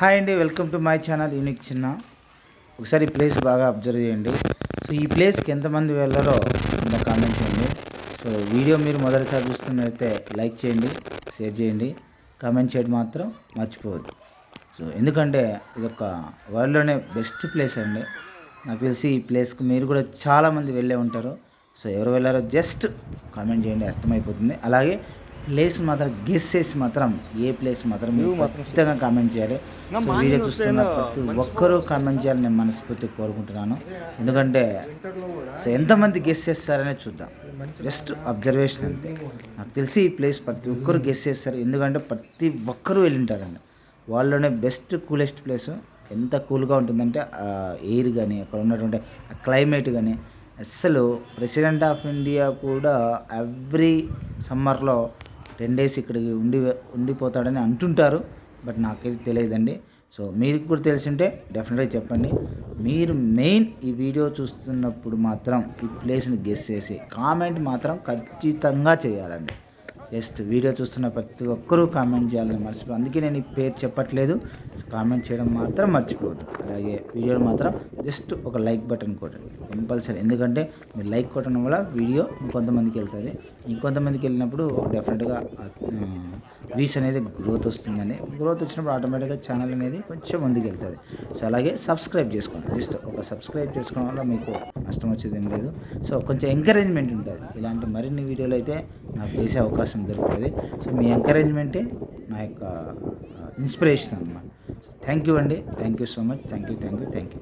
Hi అండి welcome to my channel unique చిన్న ఒకసారి ఈ ప్లేస్ బాగా అబ్జర్వ్ చేయండి. సో ఈ ప్లేస్కి ఎంతమంది వెళ్ళారో కింద కామెంట్ చేయండి. సో వీడియో మీరు మొదటిసారి చూస్తున్నైతే లైక్ చేయండి షేర్ చేయండి. కామెంట్ చేయడం మాత్రం మర్చిపోవద్దు. సో ఎందుకంటే ఇది ఒక వరల్డ్లోనే బెస్ట్ ప్లేస్ అండి. నాకు తెలిసి ఈ ప్లేస్కి మీరు కూడా చాలామంది వెళ్ళే ఉంటారు. సో ఎవరు వెళ్ళారో జస్ట్ కామెంట్ చేయండి అర్థమైపోతుంది. అలాగే ప్లేస్ మాత్రం గెస్ చేసి మాత్రం ఏ ప్లేస్ మాత్రం మీరు ఖచ్చితంగా కామెంట్ చేయాలి. సో వీడియో చూస్తున్న ప్రతి ఒక్కరూ కామెంట్ చేయాలని నేను మనస్ఫూర్తిగా కోరుకుంటున్నాను. ఎందుకంటే సో ఎంతమంది గెస్ చేస్తారనే చూద్దాం. జస్ట్ అబ్జర్వేషన్ అంతే. నాకు తెలిసి ఈ ప్లేస్ ప్రతి ఒక్కరు గెస్ చేస్తారు. ఎందుకంటే ప్రతి ఒక్కరూ వెళ్ళింటారండి. వాళ్ళలోనే బెస్ట్ కూలెస్ట్ ప్లేస్ ఎంత కూల్గా ఉంటుందంటే ఆ ఎయిర్ కానీ అక్కడ ఉన్నటువంటి ఆ క్లైమేట్ కానీ అస్సలు ప్రెసిడెంట్ ఆఫ్ ఇండియా కూడా ఎవ్రీ సమ్మర్లో టెన్ డేస్ ఇక్కడికి ఉండి ఉండిపోతాడని అంటుంటారు బట్ నాకైతే తెలియదండి. సో మీకు కూడా తెలిసింటే డెఫినెట్గా చెప్పండి. మీరు మెయిన్ ఈ వీడియో చూస్తున్నప్పుడు మాత్రం ఈ ప్లేస్ని గెస్ చేసి కామెంట్ మాత్రం ఖచ్చితంగా చేయాలండి. జస్ట్ వీడియో చూస్తున్న ప్రతి ఒక్కరూ కామెంట్ చేయాలని మర్చిపో అందుకే నేను ఈ పేరు చెప్పట్లేదు. కామెంట్ చేయడం మాత్రం మర్చిపోవద్దు. అలాగే వీడియోలో మాత్రం జస్ట్ ఒక లైక్ బటన్ కొట్టండి. కంపల్సరీ. ఎందుకంటే మీరు లైక్ కొట్టడం వల్ల వీడియో ఇంకొంతమందికి వెళ్తుంది. ఇంకొంతమందికి వెళ్ళినప్పుడు డెఫినెట్గా వ్యూస్ అనేది గ్రోత్ వస్తుందండి. గ్రోత్ వచ్చినప్పుడు ఆటోమేటిక్గా ఛానల్ అనేది కొంచెం ముందుకు వెళ్తుంది సో అలాగే సబ్స్క్రైబ్ చేసుకోండి. జస్ట్ ఒక సబ్స్క్రైబ్ చేసుకోవడం వల్ల మీకు నష్టం వచ్చేది ఏం లేదు. సో కొంచెం ఎంకరేజ్మెంట్ ఉంటుంది. ఇలాంటి మరిన్ని వీడియోలు అయితే నాకు చేసే అవకాశం దొరుకుతుంది. సో మీ ఎంకరేజ్మెంటే నా యొక్క ఇన్స్పిరేషన్ అనమాట సో థ్యాంక్ యూ అండి. Thank you so much thank you thank you thank you